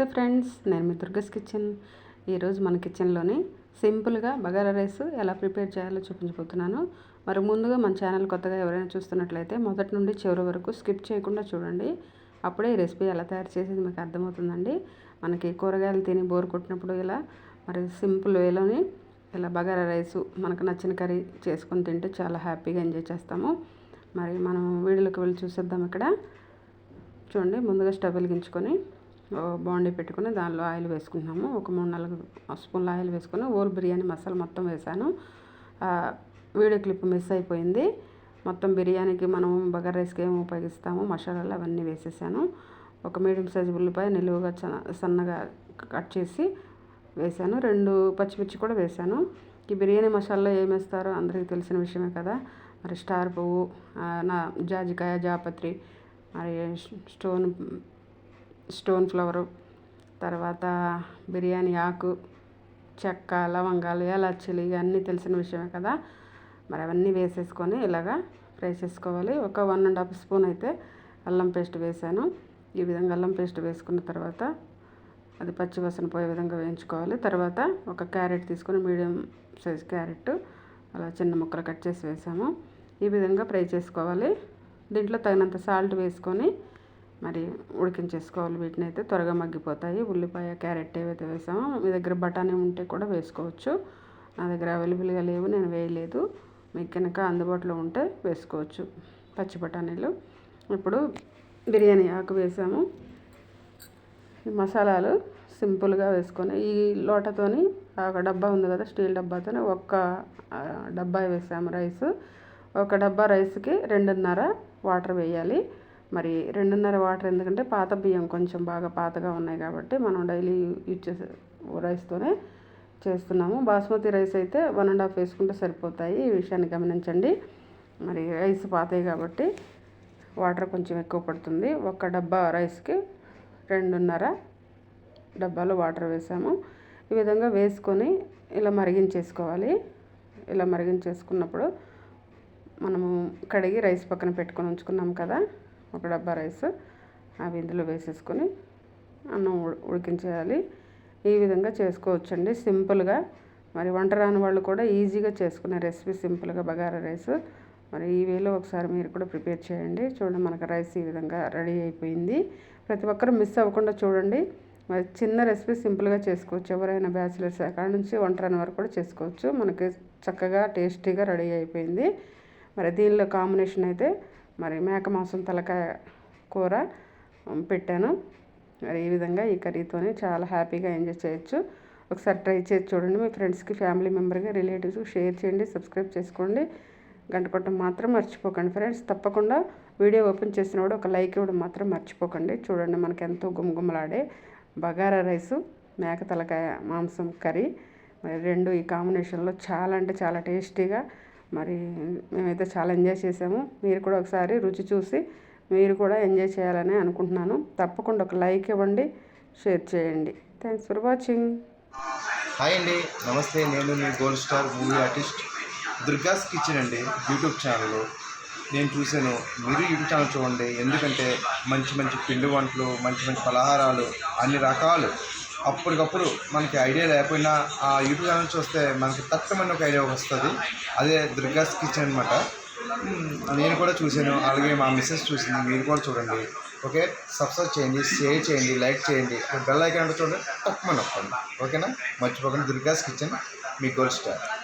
నమస్తే ఫ్రెండ్స్ నేను మీ దుర్గస్ కిచెన్. ఈరోజు మన కిచెన్లోని సింపుల్గా బగారా రైస్ ఎలా ప్రిపేర్ చేయాలో చూపించబోతున్నాను. మరి ముందుగా మన ఛానల్ కొత్తగా ఎవరైనా చూస్తున్నట్లయితే మొదటి నుండి చివరి వరకు స్కిప్ చేయకుండా చూడండి. అప్పుడే ఈ రెసిపీ ఎలా తయారు చేసేది మీకు అర్థమవుతుందండి. మనకి కూరగాయలు తిని బోర్ కొట్టినప్పుడు ఇలా మరి సింపుల్ వేలోని ఇలా బగారా రైస్ మనకు నచ్చిన కర్రీ చేసుకొని తింటే చాలా హ్యాపీగా ఎంజాయ్ చేస్తాము. మరి మనం వీడియోలోకి వెళ్ళి చూసేద్దాం ఇక్కడ. చూడండి ముందుగా స్టవ్ వెలిగించుకొని బాండీ పెట్టుకుని దానిలో ఆయిల్ వేసుకుంటున్నాము. ఒక మూడు నాలుగు స్పూన్ల ఆయిల్ వేసుకొని ఓల్ బిర్యానీ మసాలా మొత్తం వేసాను. వీడియో క్లిప్ మిస్ అయిపోయింది. మొత్తం బిర్యానీకి మనం బగర్ రైస్కి ఏమి ఉపయోగిస్తాము మసాలాలు అవన్నీ వేసేసాను. ఒక మీడియం సైజు ఉల్లిపాయ నిలువుగా చ- సన్నగా కట్ చేసి వేసాను. రెండు పచ్చిమిర్చి కూడా వేసాను. ఈ బిర్యానీ మసాలాలో ఏం వేస్తారో అందరికీ తెలిసిన విషయమే కదా. మరి స్టార్ పువ్వు నా జాజికాయ జాపత్రి మరి స్టోన్ స్టోన్ ఫ్లవరు తర్వాత బిర్యానీ ఆకు చెక్క లవంగాలు యాలచ్చీలు ఇవన్నీ తెలిసిన విషయమే కదా. మరి అవన్నీ వేసేసుకొని ఇలాగా ఫ్రై చేసుకోవాలి. ఒక వన్ అండ్ హాఫ్ స్పూన్ అయితే అల్లం పేస్ట్ వేసాను. ఈ విధంగా అల్లం పేస్ట్ వేసుకున్న తర్వాత అది పచ్చివాసన పోయే విధంగా వేయించుకోవాలి. తర్వాత ఒక క్యారెట్ తీసుకొని మీడియం సైజ్ క్యారెట్ అలా చిన్న ముక్కలు కట్ చేసి వేసాము. ఈ విధంగా ఫ్రై చేసుకోవాలి. దీంట్లో తగినంత సాల్ట్ వేసుకొని మరి ఉడికించేసుకోవాలి. వీటిని అయితే త్వరగా మగ్గిపోతాయి. ఉల్లిపాయ క్యారెట్ ఏవైతే వేసామో మీ దగ్గర బఠానీ ఉంటే కూడా వేసుకోవచ్చు. నా దగ్గర అవైలబుల్గా లేవు నేను వేయలేదు. మీకు కనుక అందుబాటులో ఉంటే వేసుకోవచ్చు పచ్చి బఠానీలు. ఇప్పుడు బిర్యానీ ఆకు వేసాము. మసాలాలు సింపుల్గా వేసుకొని ఈ లోటతోని ఒక డబ్బా ఉంది కదా స్టీల్ డబ్బాతోని ఒక్క డబ్బా వేసాము రైస్. ఒక డబ్బా రైస్కి రెండున్నర వాటర్ వేయాలి. మరి రెండున్నర వాటర్ ఎందుకంటే పాత బియ్యం కొంచెం బాగా పాతగా ఉన్నాయి కాబట్టి మనం డైలీ యూజ్ చేసే రైస్తోనే చేస్తున్నాము. బాస్మతి రైస్ అయితే వన్ అండ్ హాఫ్ వేసుకుంటే సరిపోతాయి. ఈ విషయాన్ని గమనించండి. మరి రైస్ పాతాయి కాబట్టి వాటర్ కొంచెం ఎక్కువ పడుతుంది. ఒక డబ్బా రైస్కి రెండున్నర డబ్బాలో వాటర్ వేసాము. ఈ విధంగా వేసుకొని ఇలా మరిగించేసుకోవాలి. ఇలా మరిగించేసుకున్నప్పుడు మనము కడిగి రైస్ పక్కన పెట్టుకొని ఉంచుకున్నాం కదా. ఒక డబ్బా రైస్ అవి ఇందులో వేసేసుకొని అన్నం ఉడికించేయాలి. ఈ విధంగా చేసుకోవచ్చండి. సింపుల్గా మరి వంట రాని వాళ్ళు కూడా ఈజీగా చేసుకునే రెసిపీ సింపుల్గా బగారా రైస్. మరి ఈ వేలో ఒకసారి మీరు కూడా ప్రిపేర్ చేయండి. చూడండి మనకు రైస్ ఈ విధంగా రెడీ అయిపోయింది. ప్రతి ఒక్కరు మిస్ అవ్వకుండా చూడండి. మరి చిన్న రెసిపీ సింపుల్గా చేసుకోవచ్చు. ఎవరైనా బ్యాచిలర్స్ అక్కడ నుంచి వంట రాని వరకు కూడా చేసుకోవచ్చు. మనకి చక్కగా టేస్టీగా రెడీ అయిపోయింది. మరి దీనిలో కాంబినేషన్ అయితే మరి మేక మాంసం తలకాయ కూర పెట్టాను. మరి ఈ విధంగా ఈ కర్రీతోనే చాలా హ్యాపీగా ఎంజాయ్ చేయొచ్చు. ఒకసారి ట్రై చేసి చూడండి. మీ ఫ్రెండ్స్కి ఫ్యామిలీ మెంబర్గా రిలేటివ్స్కి షేర్ చేయండి సబ్స్క్రైబ్ చేసుకోండి. గంట కొట్టడం మాత్రం మర్చిపోకండి ఫ్రెండ్స్. తప్పకుండా వీడియో ఓపెన్ చేసినప్పుడు ఒక లైక్ ఇవ్వడం మాత్రం మర్చిపోకండి. చూడండి మనకి ఎంతో గుమగుమలాడే బగారా రైసు మేక తలకాయ మాంసం కర్రీ. మరి రెండు ఈ కాంబినేషన్లో చాలా అంటే చాలా టేస్టీగా మరి మేమైతే చాలా ఎంజాయ్ చేసాము మీరు కూడా ఒకసారి రుచి చూసి మీరు కూడా ఎంజాయ్ చేయాలని అనుకుంటున్నాను. తప్పకుండా ఒక లైక్ ఇవ్వండి షేర్ చేయండి. Thanks for watching. హాయ్ అండి. నమస్తే. నేను మీ gold star movie artist Durga's kitchen అండి యూట్యూబ్ ఛానల్. నేను చూశాను. మీరు యూట్యూబ్ ఛానల్ చూడండి. ఎందుకంటే మంచి మంచి పిండి వంటలు మంచి మంచి పలహారాలు అన్ని రకాలు అప్పటికప్పుడు మనకి ఐడియా లేకపోయినా ఆ యూట్యూబ్ ఛానల్ చూస్తే మనకి తక్కువమైన ఒక ఐడియా వస్తుంది. అదే దుర్గాస్ కిచెన్ అనమాట నేను కూడా చూశాను. అలాగే మా మిస్సెస్ చూసింది. మీరు కూడా చూడండి. ఓకే? సబ్స్క్రైబ్ చేయండి షేర్ చేయండి లైక్ చేయండి. బెల్ ఐకాన్ చూడండి తక్కువ నొప్పండి ఓకేనా? మర్చిపోకండి. దుర్గాస్ కిచెన్ మీ గోల్డ్ స్టార్.